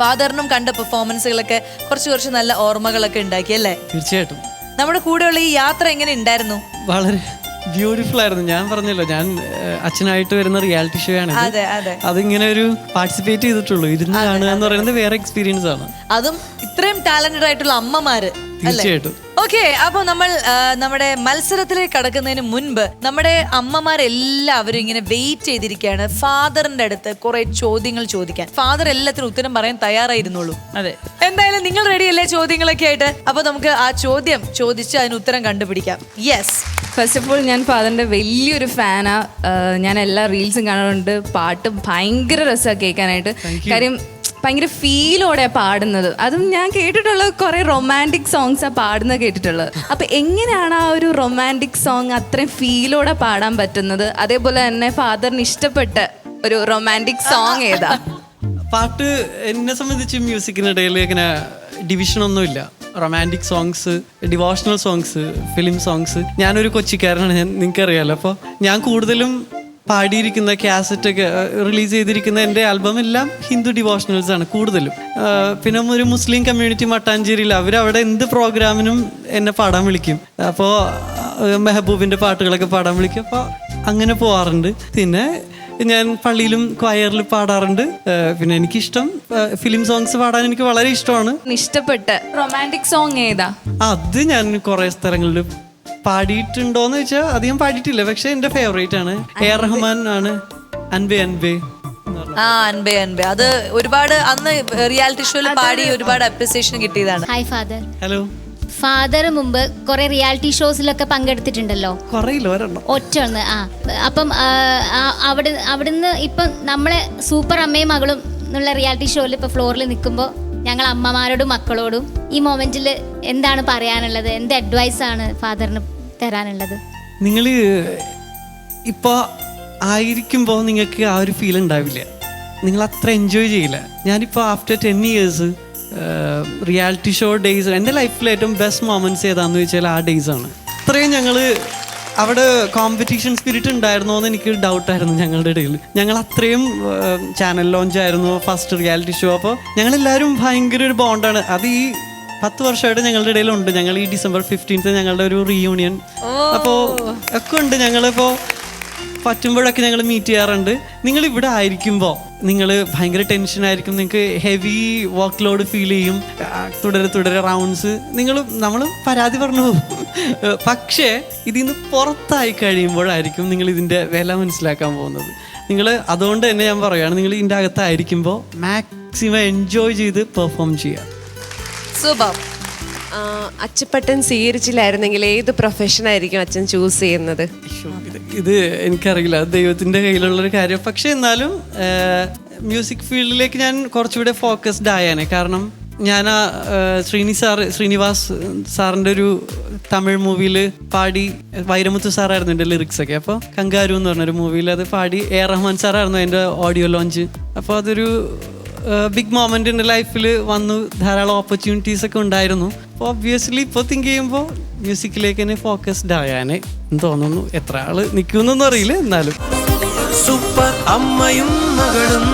ഫാദറിനും കണ്ട പെർഫോമൻസുകളൊക്കെ കുറച്ച് കുറച്ച് നല്ല ഓർമ്മകളൊക്കെ ഉണ്ടാക്കി അല്ലേ? തീർച്ചയായിട്ടും. നമ്മുടെ കൂടെയുള്ള ഈ യാത്ര എങ്ങനെ ഉണ്ടായിരുന്നു? വളരെ ബ്യൂട്ടിഫുൾ ആയിരുന്നു. ഞാൻ പറഞ്ഞല്ലോ ഞാൻ അച്ഛനായിട്ട് വരുന്ന റിയാലിറ്റി ഷോ ആണ് അതെ അതെ. അതിങ്ങനെ ഒരു പാർട്ടിസിപ്പേറ്റ് ചെയ്തിട്ടുള്ളൂ. ഇരുന്ന് കാണുക എന്ന് പറയുന്നത് വേറെ എക്സ്പീരിയൻസ് ആണ്. അതും ഇത്രയും ടാലന്റഡ് ആയിട്ടുള്ള അമ്മമാര് തീർച്ചയായിട്ടും. ഓക്കെ അപ്പൊ നമ്മൾ നമ്മുടെ മത്സരത്തിലേക്ക് കടക്കുന്നതിന് മുൻപ് നമ്മുടെ അമ്മമാരെല്ലാവരും ഇങ്ങനെ വെയിറ്റ് ചെയ്തിരിക്കുകയാണ് ഫാദറിന്റെ അടുത്ത് കുറെ ചോദ്യങ്ങൾ ചോദിക്കാൻ. ഫാദർ എല്ലാത്തിനും ഉത്തരം പറയാൻ തയ്യാറായിരുന്നുള്ളൂ. അതെ. എന്തായാലും നിങ്ങൾ റെഡി അല്ലേ ചോദ്യങ്ങളൊക്കെ ആയിട്ട്? അപ്പൊ നമുക്ക് ആ ചോദ്യം ചോദിച്ച് അതിന് ഉത്തരം കണ്ടുപിടിക്കാം. യെസ് ഫസ്റ്റ് ഓഫ് ഓൾ ഞാൻ ഫാദറിന്റെ വലിയൊരു ഫാനാ ഞാൻ എല്ലാ റീൽസും കാണാറുണ്ട്. പാട്ട് ഭയങ്കര രസമാണ് കേൾക്കാനായിട്ട്. കാര്യം ഭയങ്കര ഫീലോടെ പാടുന്നത്. അതും ഞാൻ കേട്ടിട്ടുള്ളത് കുറെ റൊമാന്റിക് സോങ്സാ പാടുന്നത് കേട്ടിട്ടുള്ളത്. അപ്പൊ എങ്ങനെയാണ് ആ ഒരു റൊമാന്റിക് സോങ് അത്രയും ഫീലോടെ പാടാൻ പറ്റുന്നത്? അതേപോലെ തന്നെ ഫാദറിന് ഇഷ്ടപ്പെട്ട ഒരു റൊമാന്റിക് സോങ് ഏതാ? പാട്ട് എന്നെ സംബന്ധിച്ച് മ്യൂസിക്കിനിടയിൽ ഇങ്ങനെ ഡിവിഷൻ ഒന്നുമില്ല. Romantic songs devotional songs film songs ഞാനൊരു കൊച്ചിക്കാരനാണ് ഞാൻ നിങ്ങൾക്ക് അറിയാലോ അപ്പോൾ ഞാൻ കൂടുതലും പാടിയിരിക്കുന്ന കാസറ്റ് ഒക്കെ റിലീസ് ചെയ്തിരിക്കുന്ന എന്റെ ആൽബം എല്ലാം ഹിന്ദു ഡിവോഷണൽസ് ആണ് കൂടുതലും. പിന്നെ ഒരു മുസ്ലിം കമ്മ്യൂണിറ്റി മട്ടാഞ്ചേരിയിൽ അവരവിടെ എന്ത് പ്രോഗ്രാമിനും എന്നെ പാടാൻ വിളിക്കും. അപ്പോൾ മെഹബൂബിന്റെ പാട്ടുകളൊക്കെ പാടാൻ വിളിക്കും. അപ്പോൾ അങ്ങനെ പോകാറുണ്ട് പിന്നെ ഞാൻ പള്ളിയിലും ക്വയറിൽ പാടാറുണ്ട്. പിന്നെ എനിക്കിഷ്ടം ഫിലിം സോങ്സ് പാടാൻ എനിക്ക് വളരെ ഇഷ്ടമാണ്. ഇഷ്ടപ്പെട്ട. റൊമാന്റിക് സോങ് ഏതാ? അത് ഞാൻ കുറേ സ്ഥലങ്ങളിൽ പാടിയിട്ടുണ്ടോന്ന് വെച്ചാൽ അധികം പാടിയിട്ടില്ല. പക്ഷെ എന്റെ ഫേവറേറ്റ് ആണ്. എ. ആർ റഹ്മാൻ ആണ്. അൻബെ അൻബെ ആ അൻപേ അൻപേ. അത് ഒരുപാട് അന്ന് റിയാലിറ്റി ഷോയിൽ പാടി ഒരുപാട് അപ്രിസിയേഷൻ കിട്ടിയതാണ്. ഹായ് ഫാദർ ഹലോ ഫാദർ മുമ്പ് കുറെ റിയാലിറ്റി ഷോസിലൊക്കെ പങ്കെടുത്തിട്ടുണ്ടല്ലോ? കുറയില്ല ഒരെണ്ണം. ഒറ്റ ഒന്ന് ആ. അപ്പം ആ, ആ, അവിടെ അവിടുന്ന് ഇപ്പം നമ്മളെ സൂപ്പർ അമ്മയും മകളും എന്നുള്ള റിയാലിറ്റി ഷോയിൽ ഇപ്പൊ ഫ്ലോറിൽ നിൽക്കുമ്പോൾ ഞങ്ങൾ അമ്മമാരോടും മക്കളോടും ഈ മൊമെന്റിൽ എന്താണ് പറയാനുള്ളത്? എന്ത് അഡ്വൈസ് ആണ് ഫാദറിന് തരാനുള്ളത്? നിങ്ങൾ ഇപ്പോൾ ആയിരിക്കുമ്പോൾ നിങ്ങൾക്ക് ആ ഒരു ഫീൽ ഉണ്ടാവില്ല. നിങ്ങൾ അത്ര എൻജോയ് ചെയ്യില്ല. ഞാനിപ്പോൾ after ten years reality show days എന്റെ ലൈഫിൽ ഏറ്റവും ബെസ്റ്റ് മൊമെന്റ്സ് ഏതാണെന്ന് ചോദിച്ചാൽ ആ ഡേയ്സ് ആണ്. അത്രയും ഞങ്ങൾ അവിടെ കോമ്പറ്റീഷൻ സ്പിരിറ്റ് ഉണ്ടായിരുന്നോ എന്ന് എനിക്ക് ഡൗട്ടായിരുന്നു ഞങ്ങളുടെ ഇടയിൽ. ഞങ്ങൾ അത്രയും ചാനൽ ലോഞ്ച് ആയിരുന്നു ഫസ്റ്റ് റിയാലിറ്റി ഷോ അപ്പോൾ ഞങ്ങളെല്ലാവരും ഭയങ്കര ഒരു ബോണ്ടാണ് അത് ഈ പത്ത് വർഷമായിട്ട് ഞങ്ങളുടെ ഇടയിലുണ്ട്. ഞങ്ങൾ ഈ ഡിസംബർ ഫിഫ്റ്റീൻത്ത് ഞങ്ങളുടെ ഒരു റീയൂണിയൻ അപ്പോൾ ഒക്കെ ഉണ്ട് ഞങ്ങളിപ്പോൾ പറ്റുമ്പോഴൊക്കെ ഞങ്ങൾ മീറ്റ് ചെയ്യാറുണ്ട്. നിങ്ങൾ ഇവിടെ ആയിരിക്കുമ്പോൾ നിങ്ങൾ ഭയങ്കര ടെൻഷൻ ആയിരിക്കും. നിങ്ങൾക്ക് ഹെവി വർക്ക് ലോഡ് ഫീൽ ചെയ്യും. തുടരെ തുടരെ റൗണ്ട്സ് നിങ്ങൾ നമ്മൾ പരാതി പറഞ്ഞു പോകും. പക്ഷേ ഇതിൽ നിന്ന് പുറത്തായി കഴിയുമ്പോഴായിരിക്കും നിങ്ങൾ ഇതിന്റെ വില മനസ്സിലാക്കാൻ പോകുന്നത്. നിങ്ങൾ അതുകൊണ്ട് തന്നെ ഞാൻ പറയുകയാണ് നിങ്ങൾ ഇതിന്റെ അകത്തായിരിക്കുമ്പോൾ മാക്സിമം എൻജോയ് ചെയ്ത് പെർഫോം ചെയ്യുക. സൂപ്പർ. അച്ചപ്പട്ടൻ സ്വീകരിച്ചില്ലായിരുന്നെങ്കിൽ ഏത് പ്രൊഫഷൻ ആയിരിക്കും അച്ഛൻ ചൂസ് ചെയ്യുന്നത്? ഇത് എനിക്കറിയില്ല. ദൈവത്തിന്റെ കയ്യിലുള്ളൊരു കാര്യം. പക്ഷേ എന്നാലും മ്യൂസിക് ഫീൽഡിലേക്ക് ഞാൻ കുറച്ചുകൂടെ ഫോക്കസ്ഡ് ആയാണ് കാരണം ഞാൻ ആ ശ്രീനി സാർ ശ്രീനിവാസ് സാറിന്റെ ഒരു തമിഴ് മൂവിയിൽ പാടി വൈരമുത്തു സാറായിരുന്നു എന്റെ ലിറിക്സ് ഒക്കെ. അപ്പോൾ കങ്കാരു എന്ന് പറഞ്ഞൊരു മൂവിയിൽ അത് പാടി എ റഹ്മാൻ സാറായിരുന്നു എന്റെ ഓഡിയോ ലോഞ്ച് അപ്പോൾ അതൊരു ബിഗ് മൊമെന്റ് എന്റെ ലൈഫിൽ വന്നു ധാരാളം ഓപ്പർച്യൂണിറ്റീസ് ഒക്കെ ഉണ്ടായിരുന്നു. അപ്പോൾ ഒബ്വിയസ്ലി ഇപ്പോൾ തിങ്ക് ചെയ്യുമ്പോൾ മ്യൂസിക്കിലേക്ക് തന്നെ ഫോക്കസ്ഡ് ആയാനെ എന്ന് തോന്നുന്നു. എത്ര ആൾ നിൽക്കുമെന്നൊന്നും അറിയില്ല എന്നാലും. സൂപ്പർ അമ്മയും മകളും